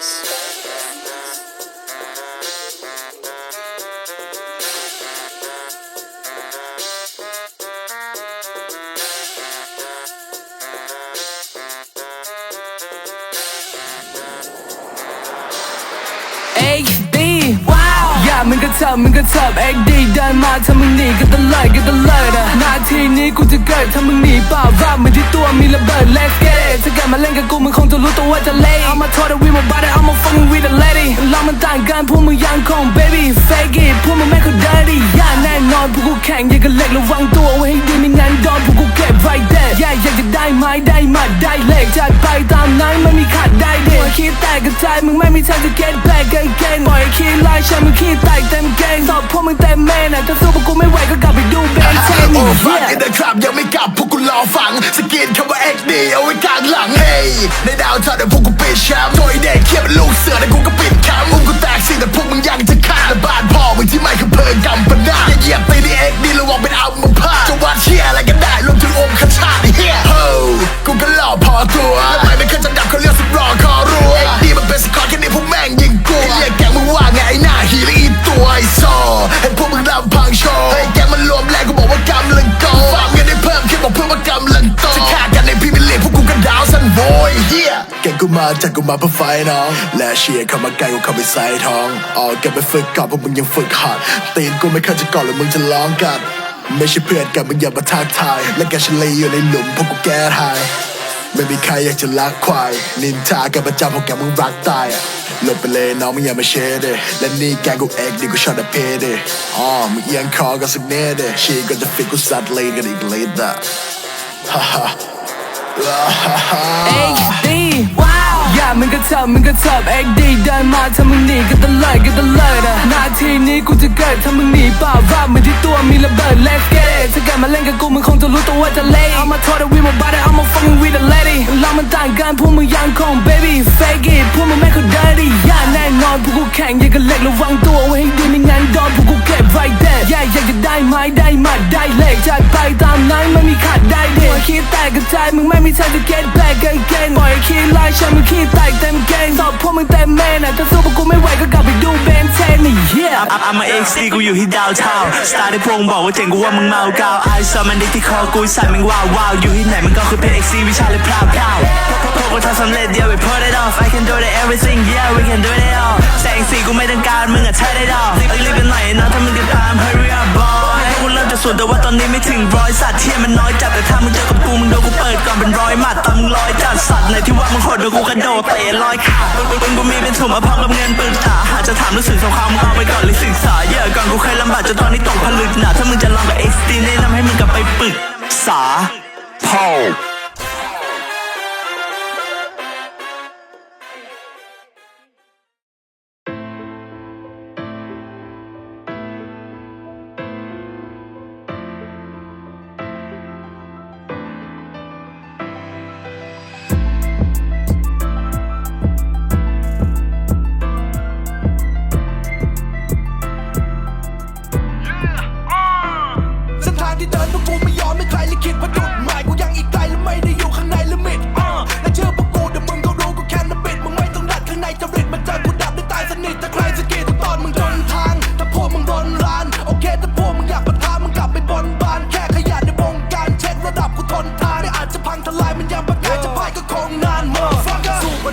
Christmas. มึงก็เถิบมึงก็เถิบ XD เดินมาถ้ามึงหนีก็ตะเลิดก็ตะเลิดอะนาทีนี้กูจะเกิดถ้ามึงหนีเปล่าว่ามันที่ตัวมีระเบิด Let's get it ถ้าเกิดมาเล่นกับกูมึงคงจะรู้ตัวว่าจะเละเอามาโทษวิมาบาร์เอามา fucking with the lady เรามันต่างกันพวกมึงยังคง baby fake it พวกมึงไม่เคย dirty ย่าแน่นอนพวกกูแข่งอยังกับเหล็กระวังตัวไว้ให้ดีไม่งั้นโดนพวกกูเก็บ right there อย่าอยากจะได้ไม้ได้มาได้เหล็กจัดไปตา คิดแตกกระจายมึงไม่มีทางจะ get back again ปล่อยคิดไล่ฉันมึงขี้แตกเต็มเกงสอบพวกมึงเต็มเมนอะถ้าสู้พวกกูไม่ไหวก็กลับไปดูเบนเทนโอ้นี่ฟัง yeah กันนะครับยังไม่กลับพวกกูรอฟังสกินคำว่า XD เอาไว้กลางหลังเฮ้ยในดาวเธอเดี๋ยวพวกกูปิดแชมป์โดยเด็กเขียบเป็นลูกเสือแต่กูก็ปิดแคมป์อุ้มกูแตกสิแต่พวกมึงยังจะฆ่าและบ้านพ่อมึงที่ไม่เคยเพลินกำปนาอย่าเหยียบตีนี่ XD ระวังเป็นเอามึงพลาดจะวัดเชี่ยอะไรก็ได้รวมถึงอมคชาติ จากกูมาเพื่อไฟน้อง และเชียร์เข้ามาใกล้กูเข้าไปใส่ท้องอ๋อแกไปฝึกก่อนพวกมึงยังฝึกหัดตีนกูไม่เคยจะก่อนหรือมึงจะร้องกัน ไม่ใช่เพื่อนกันมึงอย่ามาทักทาย และแกฉลยอยู่ในหลุมพวกกูแก้ทายไม่มีใครอยากจะรักควาย นินทากันประจำพวกแกมึงรักตายหลบไปเลยน้องมึงอย่ามาเชดเดและนี่แกกูเอกดีกูชอบแต่เพเดอ๋อมึงเอียงคอกันสักเน่เดชีก็จะฟิกกูซัดเลยกันอีกเลยดะฮ่าฮ่าฮ่าฮ่า HD ว้าวอย่า มึงก็เถิบมึงก็เถิบ XD เดินมาถ้ามึงหนีก็ตะเลิดก็ตะเลิดอะนาทีนี้กูจะเกิดถ้ามึงหนีเปล่าว่ามันที่ตัวมีระเบิด Let's get it ถ้าเกิดมาเล่นกับกูมึงคงจะรู้ตัวว่าจะเละเอามาโทษวิมาบาร์เอามา fucking with the lady เรามันต่างกันพวกมึงยังคง baby fake it พวกมึงไม่เคย dirty อย่าแน่นอนพวกกูแข่งอยังกับเหล็กระวังตัวไว้ให้ดีไม่งั้นโดนพวกกูเก็บ right there อย่าอยากจะได้ไม้ได้มาได้เหล็กจัดไปตามนั้นไม่มีขาดได้เด็กคิดแตกกระจายมึงไม่มีทางจะ get back คิดไล่ฉันมึงขี้แตกเต็มเกงสอบพวกมึงเต็มเมนอะถ้าสู้พวกกูไม่ไหวก็กลับไปดูเบนเทนนี่เฮีอัมาเอ็กซีกูอยู่ที่ดาวเทาสตาร์ที่พวงบอกว่าเจ๋งกูว่ามึงเมากาวไอซอมันดิที่คอกูใส่มึงว้าวว้าวอยู่ที่ไหนมันก็คือเพจเอ็กซีวิชาเลยพราวพราวพวกกูทำสำเร็จเดียว we put it off I can do it everything yeah we can do it all แสงสีกูไม่ต้องการมึงอะใช้ได้ดอกรีบกันหน่อยนะถ้ามึงจะตาม hurry up boy ให้กูเริ่มจากศูนแต่ว่าตอนนี้ไม่ถึงร้อยสัตว์เทียมันน้อยจัดแต่ถ้ามึงเจอกับกูมึงโดนกูเปิดก่อนเป็นร้อยหมัดตอนมึงร้อยจัดสัตว์ไหนที่ว่ามึงโหดโดนกูกระโดดเตะร้อยขามึงมึงกูมีเป็นถุงมาพร้อมกับเงินปึกตาหากจะถามรู้สึกสงครามมึงเอาไปก่อนเลยศึกษาเยอะก่อนกูเคยลำบากจนตอนนี้ตกผลึกหนาถ้ามึงจะลองกับเอสตีแนะนำให้มึงกลับไปปรึกษาพ่อ มไ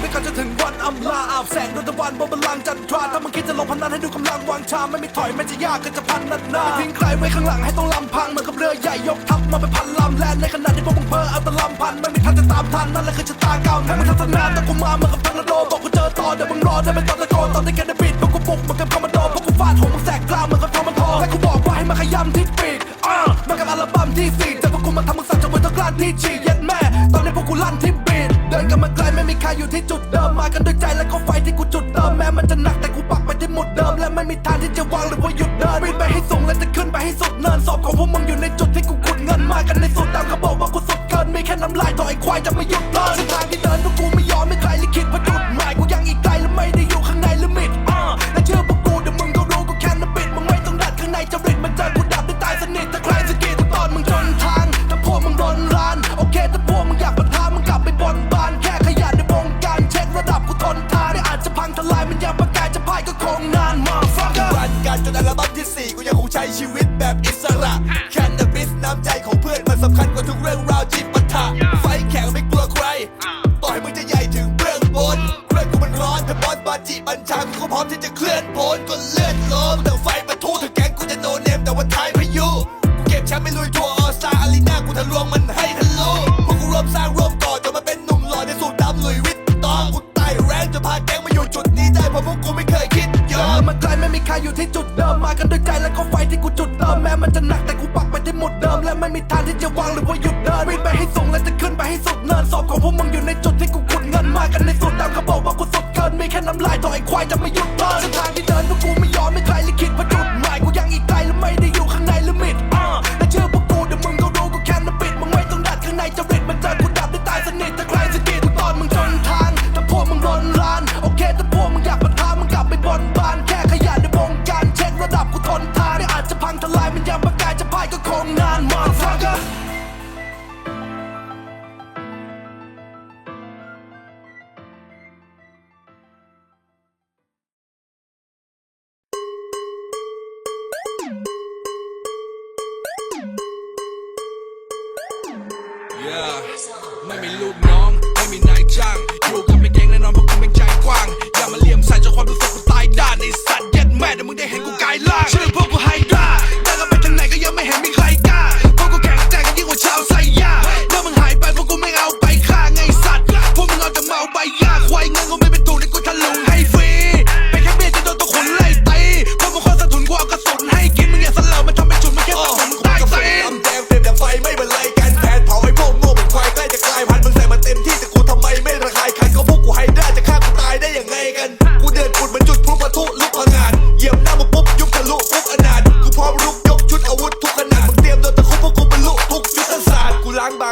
ไปด้วยกันจนถึงวันอำลาอาบแสงดวงตะวันบนบัลลังก์จันทราถ้ามึงคิดจะลงพนันให้ดูกำลังวางชาไม่มีถอยมันจะยากก็จะพันนัดหน้าทิ้งใครไว้ข้างหลังให้ต้องลำพังเหมือนกับเรือใหญ่ยกทัพมาเป็นพันลำแลนในขณะที่พวกมึงเพ้อเอาตะลำพันไม่มีทางจะตามทันนั่นแหละคือชะตากรรมให้มึงทัศนาแต่กูมาเหมือนกับทอร์นาโดบอกกูเจอต่อเดี๋ยวมึงรอได้เป็นตอนตะโกนตอนที่แกได้บิดพวกกูบุกเหมือนกับคอมมานโดพวกกูฟาดหัวมึงแสกกล้ามเหมือนกับทอมันทอและกูบอกว่าให้มาขย้ำที่ปีกอ่ามากับอัลบั้มที่สี่แต่พวกกูมาทำมึงสั่นจนมือต้องกลั้นที่ฉีก นกันมาไกลไม่มีใครอยู่ที่จุดเดิมมากันด้วยใจและก็ไฟที่กูจุดเติมแม้มันจะหนักแต่กูปักไปที่หมุดเดิมและไม่มีทางที่จะวางหรือว่าหยุดเดินบินไปให้สูงและจะขึ้นไปให้สุดเนินศพของพวกมึงอยู่ในจุดที่กูขุดเงินมากันในสุดตามเขาบอกว่ากูสุดเกินมีแค่น้ำลายถอยควายจะไม่หยุดเดินเส้นทางที่เดินพวกกู แชมป์ไม่ลุยทัวร์ออสตาอารีนากูทะลวงมันให้ทะลุพวกกูรวมสร้างรวมก่อจนมาเป็นหนุ่มหล่อในสูตรดำลุยวิตตองกูไต่แรงจะพาแก๊งมาอยู่จุดนี้ได้เพราะพวกกูไม่เคยคิดยอมมันไกลไม่มีใครอยู่ที่จุดเดิมมากันด้วยใจแล้วก็ไฟที่กูจุดเติมแม้มันจะหนักแต่กูปักไปที่หมุดเดิมและไม่มีทางที่จะวางหรือว่าหยุดเดินวิ่งไปให้สูงและจะขึ้นไปให้สุดเนินสอบของพวกมึงอยู่ในจุดที่กูขุดเงินมากันในสุดดำเขาบอกว่ากูสุดเกินมีแค่น้ำลายต่อไอ้ควายจะไม่หยุดเดินเส้นทางที่เดินพวกกู เ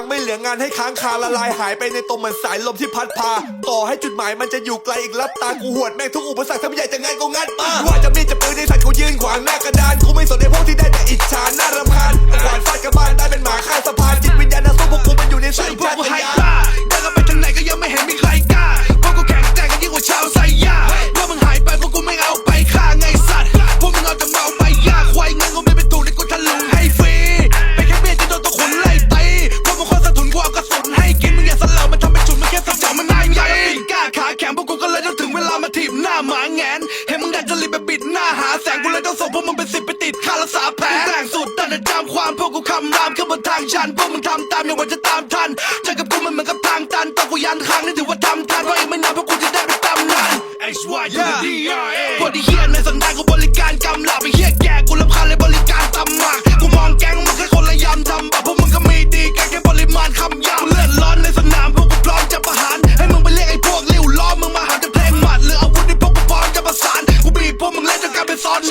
ไม่เหลืองานให้ค้างคาละลายหายไปในตมเหมือนสายลมที่พัดพา ต่อให้จุดหมายมันจะอยู่ไกลอีกลับตากูหวดแม่งทุกอุปสรรคถ้าไม่ใหญ่จะงัดก็งัดมาว่าจะมีจะปืนในสัตว์กูยืนขวางหน้ากระดานกูไม่สนในพวกที่ได้แต่อิจฉาหน้ารำคาญขวานฟาดกระบาลได้เป็นหมาข้างสะพานจิตวิญญาณนักสู้พวกกูมันอยู่ในสาชื่ยอพวกชากูติไฮยากล้าเดินกันไปทางไหนก็ยังไม่เห็นมีใครกล้าพวกกูแข็งแกร่งกันยิ่งกว่าชาวไซ หน้าหมาแงนเห็นมึงดัดจริตไปปิดหน้าหาแสงกูเลยต้องส่งพวกมึงเป็นสิบไปติดค่ารักษาแผลกูแต่งสูตรแต่จำความพวกกูคำรามขึ้นบนทางชันพวกมึงทำตามอย่างว่าจะตามทันเจอกับกูมันเหมือนกับทางตันต้องกูยันครั้งนี่ถือว่าทำทันเพราะอีกไม่นานพวกกูจะได้เป็นตำนาน X Y D R A พวกที่เฮียในสันดาน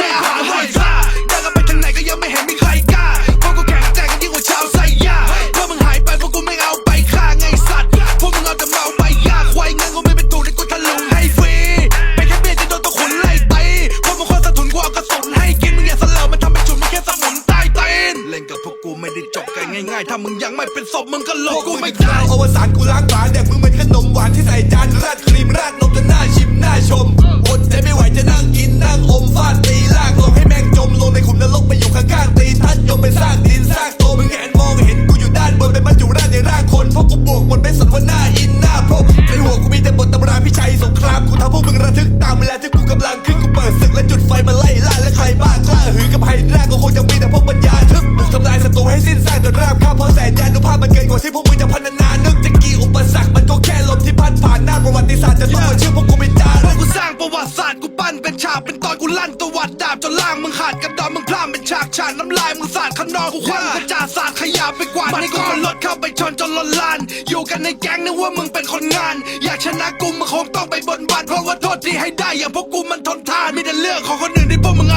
กลามเวลาที่กูกำลังขึ้นกูเปิดศึกและจุดไฟมาไล่ล่าและใครบ้ากล้าหือกับไฮดราก็คงจะมีแต่พวกปัญญาทึบบุกทำลายศัตรูให้สิ้นซากจนราบคาบเพราะแสนยานุภาพมันเกินกว่าที่พวกมึงจะพันนานึกจะกี่อุปสรรคมันก็แค่ลมที่พัดผ่านหน้าประวัติศาสตร์จะต้องมาเชื่อพวกกู ประวัติศาสตร์กูปั้นเป็นฉากเป็นตอนกูลั่นตวัดดาบจนล่างมึงขาดกระดอนมึงพลาดเป็นฉากฉากน้ำลายมึงสาดข้างนอกกูควันกระจาสาดขยะไปกวาดในกูมันรถเข้าไปชนจนล้นลาน อยู่กันในแก๊งนึกว่ามึงเป็นคนงาน อยากชนะกูมึงคงต้องไปบนบานเพราะว่าโทษที่ให้ได้อย่างพวกกูมันทนทานมีแต่เรื่องของคนอื่นที่พวกมึง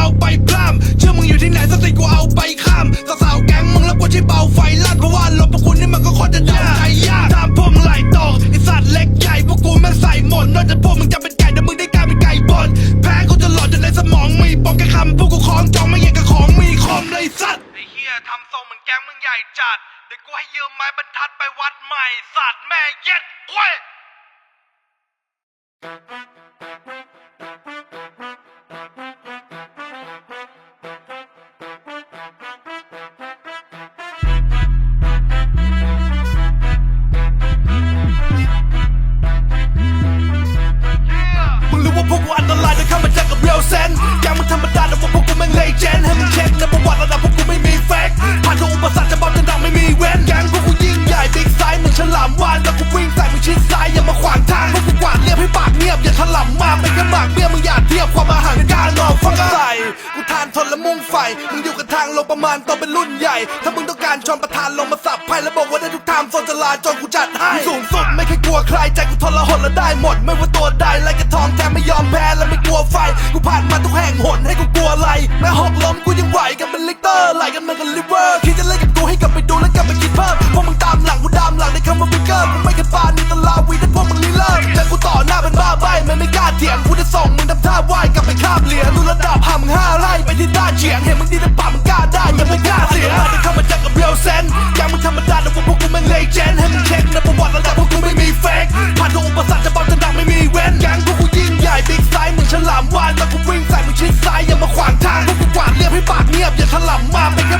เซนยังมันธรรมดาแต่ว่าพวกกูแม่งเลเจนให้มึงเช็คในประวัติระดับพวกกูไม่มีแฟกผ่านทุกอุปสรรคจะบังจะดังไม่มีเว้นแกงพวกกูยิ่งใหญ่บิ๊กไซส์เหมือนฉลามวานแล้วกูวิ่งใส่มึงชิดซ้ายอย่ามาขวางทางพวกกูกวาดเรียบให้ปากเงียบอย่าถลำมมาไม่กระหมากเบี้ยมึงอย่าเทียบความอาหารกับการนอนฟังใส่กูทานทนและมุ่งไฟมึงอยู่กับทางลงประมาณตอนเป็นรุ่นใหญ่ ถ้ามึงต้องการชอนประธานลงมาสับไพ่แล้วบอกว่าได้ทุกทางโซนจะลาจนกูจัดให้สูงสุดไม่เคยกลัวใครใจกูทนละหดละได้หมด ไม่ว่าตัวใดไรกระทองแท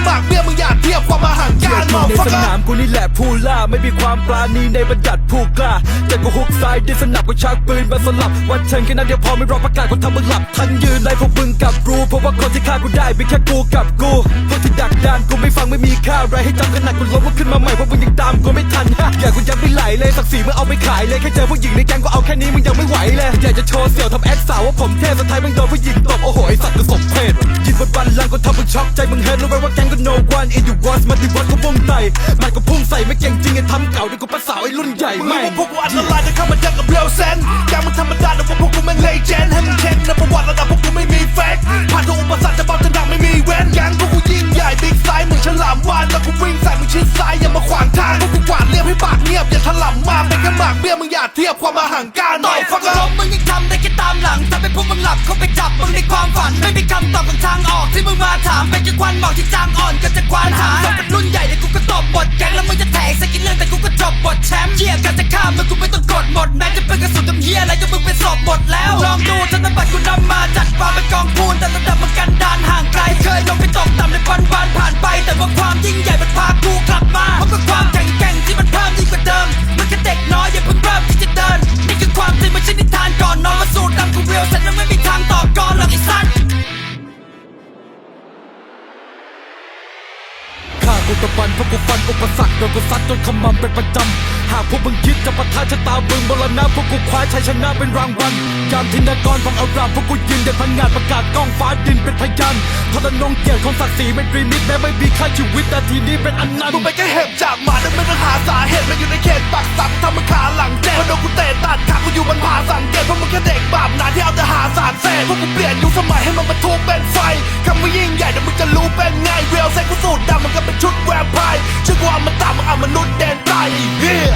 ำมา สนามกูนี่แหละผู้ล่า ไม่มีความปราณีในบัญญัติผู้กล้าแต่กูฮุกซ้ายดิสนับกูชักปืนมาสลับ วันเชิงแค่นั้นเดียวพอไม่รอประกาศกูทำมึงหลับ ทั้งยืนไล่พวกมึงกับกูเพราะว่าคนที่ฆ่ากูได้มีแค่กูกับกูพวกที่ดักดานกูไม่ฟังไม่มีค่าอะไรให้จำขนาดกูล้มกูขึ้นมาใหม่เพราะมึงยังตามกูไม่ทันฮะอย่ากูยังไม่ไหลเลยศักดิ์ศรีมึงเอาไปขายเลยแค่เจอผู้หญิงในแก๊งกูเอาแค่นี้มึงยังไม่ไหวเลยอยากจะโชว์เสี่ยวทำแอคสาวว่าผมเท่สุดท้ายมึงโดนผู้หญิงตบโอ้โหไอสัตว์กูสมเพศยืนบนบันลังกูทำมึงช็อกใจมึงเห็นรู้ไหมว่าแก๊งก็ no one in the world มาที่วัดกูพุ่งใส่มันก็พุ่งใส่ไม่เก่งจริงไอ้ทำเก่าเดี๋ยวกูภาษาไอ้รุ่นใหญ่มึงไม่รู้ว่าพวกกูอันตรายจะเข้ามาเจอกับเรียวเซนแกงมึงธรรมดาแต่ว่าพวกกูแม่งเลเจนด์ให้มึงเช็คนะประวัติระดับพวกกูไม่มีเฟกผ่านทุกอุปสรรคจะบอกจะดังไม่มีเว้นแกงพวกกูยิง ญ่บิ๊กไซส์เหมือนฉลามวานแล้วกูวิ่งใส่มึงชิดซ้ายอย่ามาขวางทางพวกกูกวาดเรียบให้ปากเงียบอย่าถล่ำมาเป็นแค่หมากเบี้ยมึงอย่าเทียบความอาหารการต่อยฟังลมมึงยังทำได้แค่ตามหลังทำให้พวกมึงหลับเข้าไปจับมึงในความฝันไม่มีคำตอบของทางออกที่มึงมาถามเป็นแค่ควันบอกที่จางอ่อนก็จะควานหาเป็นรุ่นใหญ่แต่กูก็ตบบทแกงแล้วมึงจะแทงสักกี่เรื่องแต่กูก็จบบทแชมป์เชี่ยกันจะข้ามมึงกูไม่ต้องกดหมดแม้จะเป็นกระสุนทำเฮียอะไรก็มึงเป็นศพหมดแล้วลองดูธนบัตรกูนำมาจัดวางเป็นกองพูนแต่ระดับมันกันดานห่างไกลเคยลงไปตกต่ำในปันบานผ่านไปแต่ว่าความยิ่งใหญ่มันพากูกลับมาเพราะกับความแข็งแกร่งที่มันเพิ่มยิ่งกว่าเดิมมันแค่เด็กน้อยอย่าเพิ่งเริ่มที่จะเดินนี่คือความจริงไม่ใช่นิทานก่อนนอนมาสูดดำกูเรียวฉันนั้นไม่มีทางต่อกรหรอกไอ้สัตว์ กูตะบันเพราะกูฟันอุปสรรคโดนกูซัดจนขมำเป็นประจำ หากพวกมึงคิดจะปะทะชะตาบึงบรณะพวกกูคว้าชัยชนะเป็นรางวัลยามทินกรฟังอารามพวกกูยืนเด็ดพังงานประกาศกล้องฟ้าดินเป็นพยานทรนงเกียรติของศักดิ์ศรีไม่ตรีมิตรแม้ไม่มีค่าชีวิตนาทีนี้เป็นอันนั้นมึงไปแค่เห็บจากหมาแต่ไม่ต้องหาสาเหตุมันอยู่ในเขตปักสักทำมึงขาหลังเจ็บพอโดนกูเตะตัดขากูอยู่บนผาสังเกตเพราะมึงแค่เด็กบาปหนาที่เอาแต่หาสารเสพพวกกูเปลี่ยนยุคสมัยให้มันบรรทุกเป็นไฟคำว่ายิ่งใหญ่เดี๋ยวมึงจะรู้เป็นไงเรียลเซ็กกูสูตรดำมันก็เป็นชุดแวมไพร์ชื่อความาตามมึงเอามนุษย์แดนใตเฮีย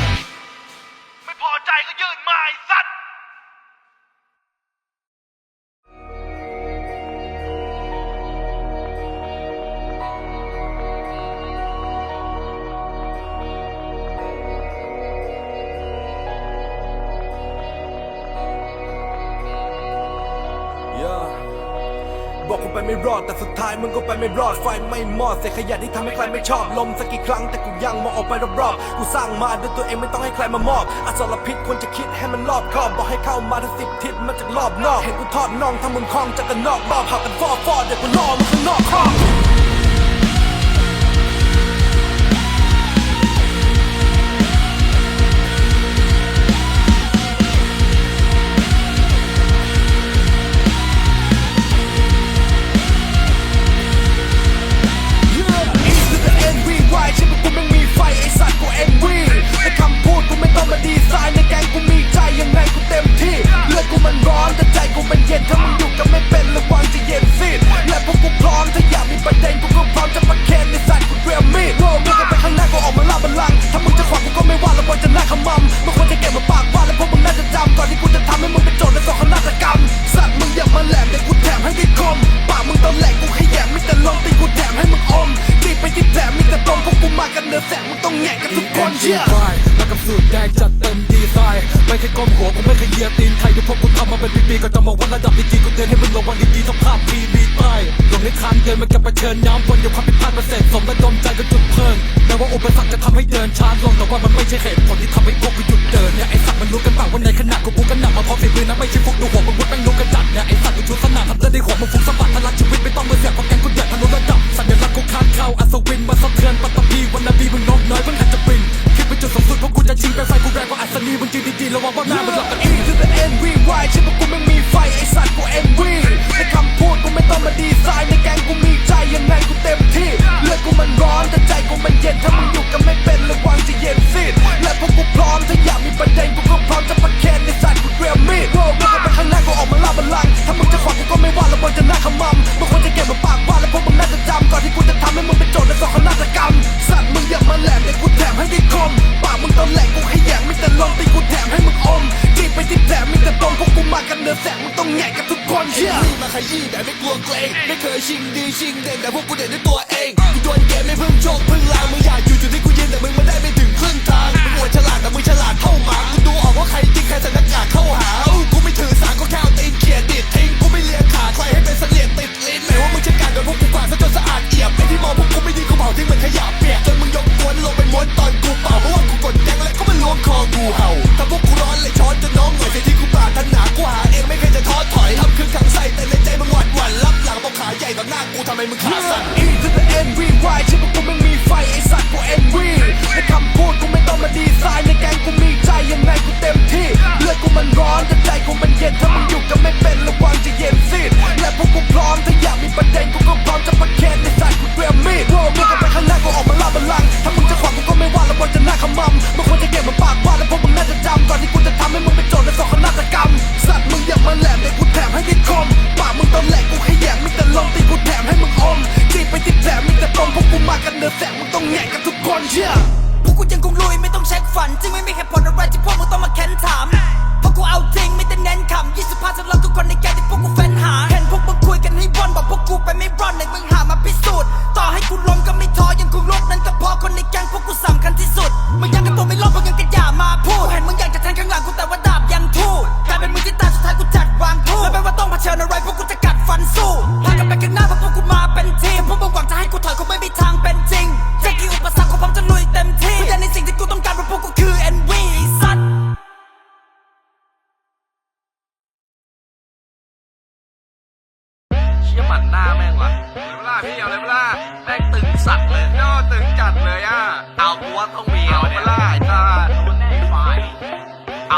ไม่พอใจก็ยื่นไม้สัตว์ บอกกูไปไม่รอดแต่สุดท้ายมึงก็ไปไม่รอดไฟไม่มอดเสียขยะที่ทำให้ใครไม่ชอบลมสักกี่ครั้งแต่กูยังมองออกไปรอบๆกูสร้างมาด้วยตัวเองไม่ต้องให้ใครมามอบอสรพิษควรจะคิดให้มันรอบคอบบอกให้เข้ามาทั้งสิบทิศมาจากรอบนอก เห็นกูทอดน่องทำมึงคลองจากกันนอกรอบหักกันฟอฟอเดี๋ยวกูล่อมึงข้างนอกครอบ เอ็มดีไซน์ไม่เคยก้มหัวกูไม่เคยเยียตีนใครดูพวกกูทำมาเป็นปีๆก็จะมองว่าระดับดีๆกูเดินให้มึงลงวันดีๆต้องภาพทีวีใต้ลงในทางเดินมันจะไปเชิญน้ำวนอยู่ความผิดพลาดมาเสร็จสมและดมใจก็จุดเพลินแม้ว่าอุปสรรคจะทำให้เดินช้าลงแต่ว่ามันไม่ใช่เหตุผลที่ทำให้พวกกูหยุดเดินเนี่ยไอ้สัตว์มันรู้กันปล่าว่าในขณะกูกูกันหนักมาพร้อมฝีมือนะไม่ใช่พวกดูหัวมึงวุ้นแม่งรู้กันจัดเนี่ยไอ้สัตว์กูชุดสนามทำเรื่องใหัวมึงฟุ้งสะบัดทะลัดชีวิตไม่ต้องมาเสียเพราะแกงกูเดือทะลุระดับสัญลักษณ์กูคานเข้าอัศวินมาสะเทือนปัตตภีวันนบีมึงนกน้อยเพิ่งหัดจะบิน เป็นจุดสูงสุดเพราะกูจะชิงเป็นไฟกูแรงกว่าอัศนีมึงจริงดีๆระวังว่าหน้ามึงหลอกกันอีกคือเป็นเอ็นวีวายอกกูไม่มีไฟไอสัตว์กูเอ็นวีในคำ มันเย็นถ้ามันอยู่กับไม่เป็น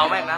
าแม่งนะ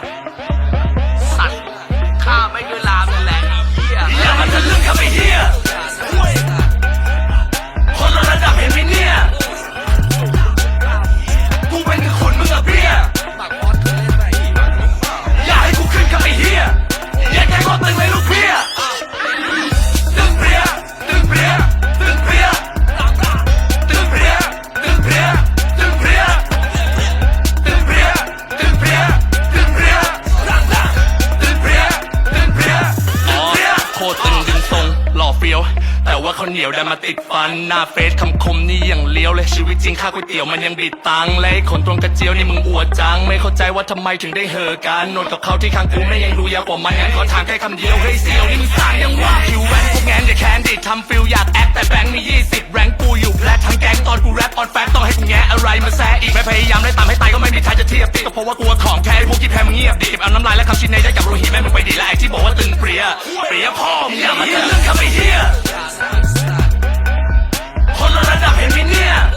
ตึงดึงทรงหล่อเฟี้ยว แต่ว่าเขาเหนียวได้มาติดฟัน หน้าเฟซคำคมนี่อย่างเลี้ยวเลยชีวิตจริงค่าก๋วยเตี๋ยวมันยังบิดตังเลยไขนตรงกระเจียวนี่มึงอวดจัง ไม่เข้าใจว่าทำไมถึงได้เหอกันนนกับเขาที่ข้างกูไม่ยังรู้ยาวกว่ามันงั้นขอทางแค่คำเดียวเฮ้ยเสียวนี่มึงสางยังว่าคิวแวนพวกแงนอย่าแคนดิดทำฟิลอยากแอคแต่แบงค์มียี่สิบแรงกูอยู่และทั้งแก๊งตอนกูแรปออนแฟกต้องให้กูแงะอะไรมาแซ่อีกไม่พยายามได้ตามให้ตายก็ไม่มีทางจะเทียบติดก็เพราะว่ากลัวของแท้พวกที่แพ้มึงเงียบดิบเอาน้ำลายและคำชินในได้กับโรหิแม่มึงไปดีและไอ้ที่บอกว่าตึงเปรียเปรียพ่อมึงอย่ามาเจอเรื่องข้าไปเฮีย Honor and Heminia.